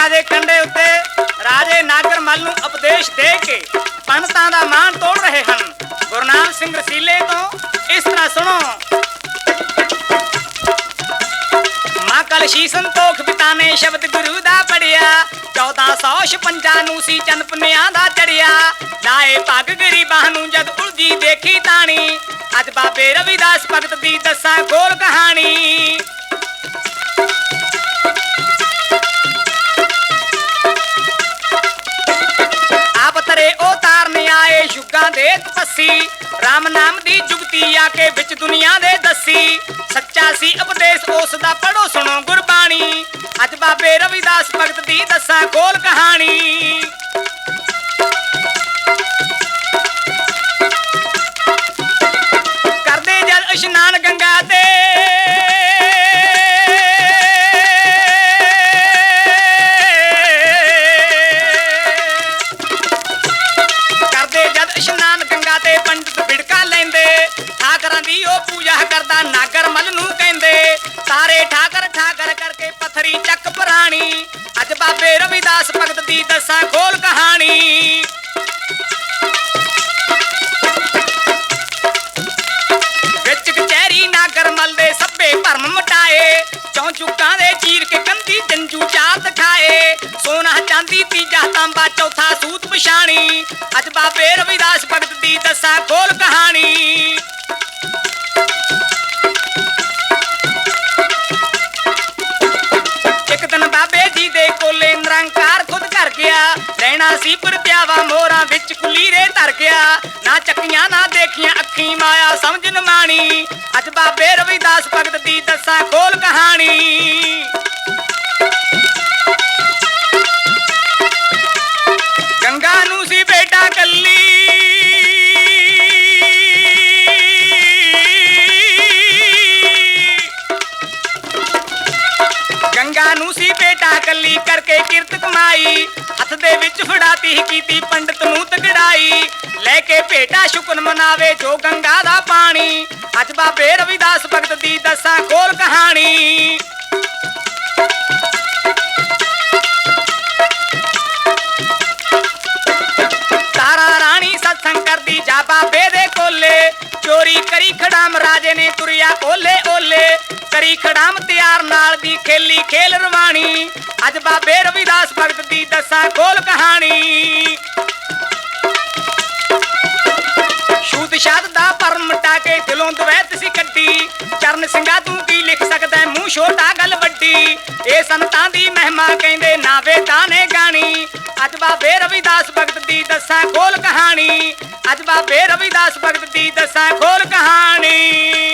ਗੰਗਾ ਦੇ ਕੰਢੇ ਉੱਤੇ, ਰਾਜੇ ਨਾਗਰ ਨੂੰ ਉਪਦੇਸ਼ ਦੇ ਕੇ ਪੰਡਤਾਂ ਦਾ ਮਾਣ ਤੋੜ ਰਹੇ ਹਨ। ਗੁਰੂ ਸਿੰਘ ਰਸੀਲੇ ਤੋਂ ਇਸ ਤਰ੍ਹਾਂ ਸੁਣੋ। ਮਾਂ ਕਲਸ਼ੀ ਸੰਤੋਖ ਪਿਤਾ ਨੇ ਸ਼ਬਦ ਗੁਰੂ ਦਾ ਪੜਿਆ 1456 ਨੂੰ ਸੀ ਚੰਨ ਪੁੰਨਿਆਂ ਦਾ ਚੜਿਆ ਲਾਏ ਪੱਗ ਗਰੀਬਾਂ ਨੂੰ ਜਦ ਉਲਝੀ ਦੇਖੀ ਤਾਣੀ। ਅੱਜ ਬਾਬੇ ਰਵਿਦਾਸ ਭਗਤ ਦੀ ਦੱਸਾਂ ਗੋਲ ਕਹਾਣੀ। ਆਏ ਦੇ ਤਪੱਸੀ RAM ਨਾਮ ਦੀ ਜੁਗਤੀ ਆ ਕੇ ਵਿੱਚ ਦੁਨੀਆ ਦੇ ਦੱਸੀ। ਸੱਚਾ ਸੀ ਉਪਦੇਸ਼, ਉਸ ਦਾ ਪੜੋ ਸੁਣੋ ਗੁਰਬਾਣੀ। ਅੱਜ ਬਾਬੇ ਰਵਿਦਾਸ ਭਗਤ ਦੀ ਦੱਸਾਂ ਖੋਲ ਕਹਾਣੀ। ਬਾਬੇ ਰਵਿਦਾਸ ਭਗਤ ਦੀ ਦੱਸਾਂ ਖੋਲ ਕਹਾਣੀ। ਵਿੱਚ ਕਚਹਿਰੀ ਨਾਗਰ ਮਲ ਦੇ ਸੱਬੇ ਭਰਮ ਮਟਾਏ। ਚੌਂ ਚੁੱਕਾਂ ਦੇ ਚੀਰ ਕੇ ਕੰਦੀ ਜੰਜੂ ਚਾਰ ਦਿਖਾਏ। ਸੋਨਾ ਚਾਂਦੀ, ਤੀਜਾ ਤਾਂਬਾ, ਚੌਥਾ ਸੂਤ ਪਛਾਣੀ। ਅੱਜ ਬਾਬੇ ਰਵਿਦਾਸ ਭਗਤ ਦੀ ਦੱਸਾਂ ਖੋਲ ਕਹਾਣੀ। ਲੈਣਾ ਸੀ ਪਰਤਿਆਵਾ ਮੋਰਾਂ ਵਿੱਚ ਕੁਲੀਰੇ ਧਰ ਗਿਆ। ਨਾ ਚੱਕੀਆਂ, ਨਾ ਦੇਖੀਆਂ ਅੱਖੀ ਮਾਇਆ, ਸਮਝਣ ਮਾਣੀ। ਅੱਜ ਬਾਬੇ ਰਵਿਦਾਸ ਭਗਤ ਦੀ ਦੱਸਾਂ ਖੋਲ ਕਹਾਣੀ। ਗੰਗਾ ਨੂੰ ਸੀ ਬੇਟਾ ਕੱਲੀ ਕਰਕੇ ਕਿਰਤ ਕਮਾਈ। ਹੱਥ ਦੇ ਵਿੱਚ ਫੜਾਤੀ ਕੀਤੀ ਪੰਡਤ ਨੂੰ ਤਗੜਾਈ ਲੈ ਕੇ ਭੇਟਾ ਸ਼ੁਕਨ ਮਨਾਵੇ ਜੋ ਗੰਗਾ ਦਾ ਪਾਣੀ। ਅੱਜ ਬਾਬੇ ਰਵਿਦਾਸ ਭਗਤ ਦੀ ਦੱਸਾਂ ਖੋਲ ਕਹਾਣੀ। ਰਾਣੀ ਸਤਸੰਗ ਕਰਦੀ ਜਾ ਬਾਬੇ ਦੇ ਕੋਲੇ। ਚੋਰੀ ਕਰੀ ਖੜਾਮ ਰਾਜੇ ਨੇ ਤੁਰਿਆ ਕੋਲੇ ਕਰੀ ਖੜਾਮ ਤਿਆਰ ਨਾਲ ਦੀ ਖੇਲੀ ਖੇਲ ਰਵਾਣੀ। ਅੱਜ ਬਾਬੇ ਰਵਿਦਾਸ ਭਗਤ ਦੀ ਦੱਸਾਂ ਖੋਲ ਕਹਾਣੀ। ਸ਼ੂਤ ਸ਼ਾਦ ਦਾ ਪਰਮ ਮਟਾ ਕੇ ਦਿਲੋਂ ਦਵੈਤ ਸੀ ਕੱਢੀ। ਚਰਨ ਸਿੰਘਾ, ਤੂੰ ਕੀ ਲਿਖ ਸਕਦਾ ਮੂੰਹ ਛੋਟਾ ਗੱਲ ਵੱਡੀ। ਇਹ ਸੰਤਾਂ ਦੀ ਮਹਿਮਾ ਕਹਿੰਦੇ ਨਾਵੇ ਵੇਦਾਂ ਗਾਣੀ। ਅੱਜ ਬਾਬੇ ਰਵਿਦਾਸ ਭਗਤ ਦੀ ਦੱਸਾਂ ਖੋਲ ਕਹਾਣੀ। ਅੱਜ ਬਾਬੇ ਰਵਿਦਾਸ ਭਗਤ ਦੀ ਦੱਸਾਂ ਖੋਲ ਕਹਾਣੀ।